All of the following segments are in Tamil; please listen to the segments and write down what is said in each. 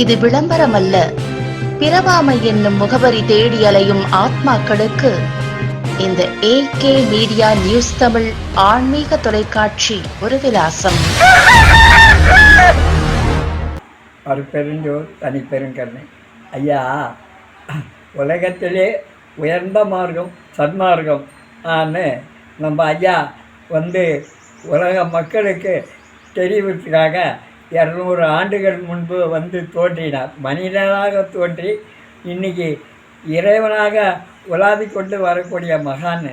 இது விளம்பரம் அல்ல பிறவாமை என்னும் முகவரி தேடி அலையும் ஆத்மாக்களுக்கு இந்த ஏகே மீடியா நியூஸ் தமிழ் ஆன்மீக தொலைக்காட்சி ஒரு விலாசம். அருப்பெருஞ்சோர் தனிப்பெருங்கருணை ஐயா உலகத்திலே உயர்ந்த மார்க்கம் சன்மார்க்கம். ஆன்னு நம்ம ஐயா வந்து உலக மக்களுக்கு தெரிவிப்பதற்காக இரநூறு ஆண்டுகள் முன்பு வந்து தோன்றினார். மனிதனாக தோன்றி இன்னைக்கு இறைவனாக உலாதி கொண்டு வரக்கூடிய மகான்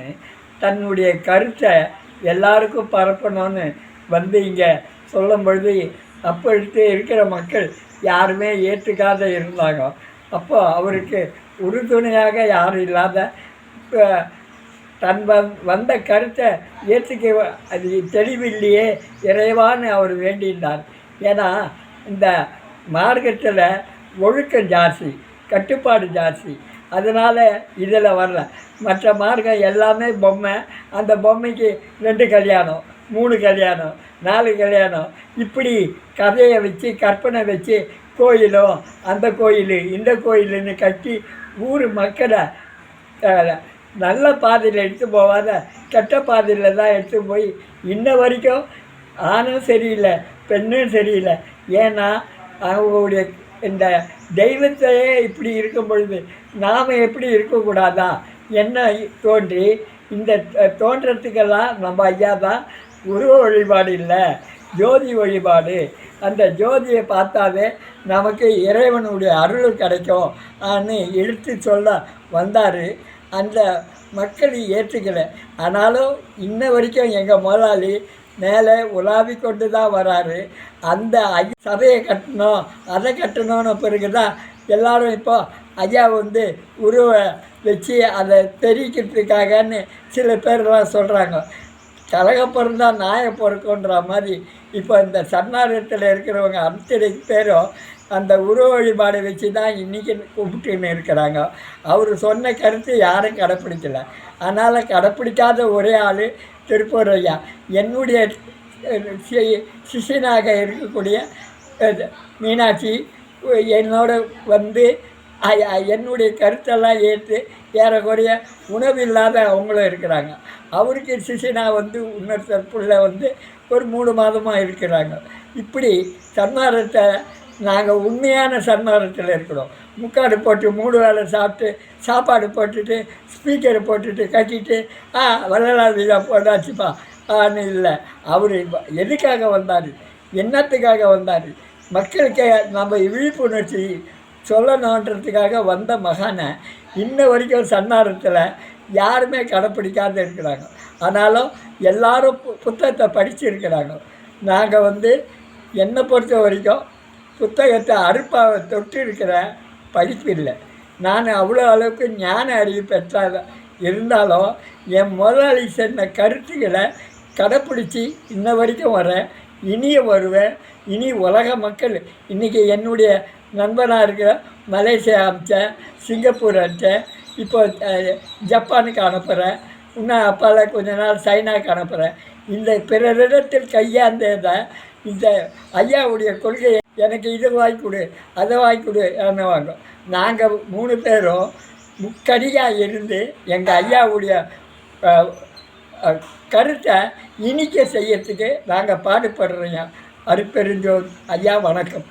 தன்னுடைய கருத்தை எல்லாருக்கும் பரப்பணும்னு வந்து இங்கே சொல்லும் பொழுது அப்பொழுது இருக்கிற மக்கள் யாருமே ஏற்றுக்காத இருந்தாங்க. அப்போ அவருக்கு உறுதுணையாக யாரும் இல்லாத இப்போ தன் வந் வந்த கருத்தை ஏற்றுக்க அது தெளிவில்லையே இறைவான்னு அவர் வேண்டியிருந்தார் ஏன்னா இந்த மார்க்கெட்டில் ஒழுக்கம் ஜாஸ்தி கட்டுப்பாடு ஜாஸ்தி. அதனால் இதில் வரல. மற்ற மார்க்கம் எல்லாமே பொம்மை. அந்த பொம்மைக்கு ரெண்டு கல்யாணம் மூணு கல்யாணம் நாலு கல்யாணம். இப்படி கதையை வச்சு கற்பனை வச்சு கோயிலும் அந்த கோயில் இந்த கோயிலுன்னு கட்டி ஊர் மக்களை நல்ல பாதையில் எடுத்து போகாத கெட்ட பாதையில் தான் எடுத்து போய் இன்ன வரைக்கும் ஆணும் சரியில்லை. பெண்ணும் சரியில்லை. ஏன்னா அவங்களுடைய இந்த தெய்வத்தையே இப்படி இருக்கும் பொழுது நாம் எப்படி இருக்கக்கூடாதா? என்ன தோன்றி இந்த தோன்றத்துக்கெல்லாம் நம்ம ஐயா தான் குரு வழிபாடு இல்லை ஜோதி வழிபாடு. அந்த ஜோதியை பார்த்தாவே நமக்கு இறைவனுடைய அருள் கிடைக்கும் ஆன்னு எடுத்து சொல்ல வந்தார். அந்த மக்கள் ஏற்றுக்கலை. ஆனாலும் இன்ன வரைக்கும் எங்கள் முதலாளி மேலே உலாவி கொண்டு தான் வராரு. அந்த ஐ சபையை கட்டணும் அதை கட்டணும்னு பிறகு தான் எல்லாரும் இப்போ ஐயா வந்து உருவ வச்சு அதை தெரிவிக்கிறதுக்காகன்னு சில பேர்லாம் சொல்கிறாங்க கலக பிறந்தால் நாயை பிறக்குன்ற மாதிரி இப்போ இந்த சன்னாரத்தில் இருக்கிறவங்க அத்தனை பேரும் அந்த உருவ வழிபாடை வச்சு தான் இன்றைக்கி கும்பிட்டுன்னு இருக்கிறாங்க. அவர் சொன்ன கருத்து யாரும் கடைப்பிடிக்கல. அதனால் கடைப்பிடிக்காத ஒரே ஆள் திருப்பூர் ஐயா. என்னுடைய சிஷியனாக சி- சிஷ்யனாக இருக்கக்கூடிய மீனாட்சி என்னோட வந்து என்னுடைய கருத்தெல்லாம் ஏற்று ஏறக்குறைய உணவு இல்லாத அவங்களும் இருக்கிறாங்க. அவருக்கு சிசினா வந்து இன்னொருத்தர் தற்புள்ள வந்து ஒரு மூணு மாதமாக இருக்கிறாங்க. இப்படி சன்மாரத்தை நாங்கள் உண்மையான சன்மாரத்தில் இருக்கிறோம். முக்காடு போட்டு மூணு வேளை சாப்பிட்டு சாப்பாடு போட்டுட்டு ஸ்பீக்கரை போட்டுட்டு கட்டிட்டு ஆ வரலாறு போட்டாச்சுப்பா. ஆன்னு இல்லை. அவர் எதுக்காக வந்தார்? என்னத்துக்காக வந்தார்? மக்களுக்கு நம்ம விழிப்புணர்ச்சி சொல்லணுன்றதுக்காக வந்த மகானை இன்ன வரைக்கும் சன்னாரத்தில் யாருமே கடைப்பிடிக்காத இருக்கிறாங்க. ஆனாலும் எல்லாரும் பு- புத்தகத்தை படிச்சிருக்கிறாங்க நாங்கள் வந்து என்னை பொறுத்த வரைக்கும் புத்தகத்தை அறுப்பாக தொட்டு இருக்கிற படிப்பு இல்லை. நான் அவ்வளோ அளவுக்கு ஞான அறிவு பெற்றாத இருந்தாலும் என் முதலாளி சொன்ன கருத்துக்களை கடைப்பிடிச்சி இன்ன வரைக்கும் வரேன் இனிய வருவேன். இனி உலக மக்கள் இன்றைக்கி என்னுடைய நண்பனாக இருக்கிற மலேசியா அனுப்பிச்சேன் சிங்கப்பூர் அனுப்பிச்சேன் இப்போ ஜப்பானுக்கு அனுப்புகிறேன் இன்னும் அப்பால கொஞ்ச நாள் சைனாக்கு அனுப்புகிறேன் இந்த பிறரிடத்தில் கையாந்ததை இந்த ஐயாவுடைய கொள்கையை எனக்கு இது வாங்கி கொடு அதை வாங்கி கொடு வாங்க நாங்கள் மூணு பேரும் முக்கடியாக இருந்து எங்கள் ஐயாவுடைய கருத்தை இனிக்க செய்யறதுக்கு நாங்கள் பாடுபடுறோங்க அருப்பெருஞ்சோர் ஐயா வணக்கம்.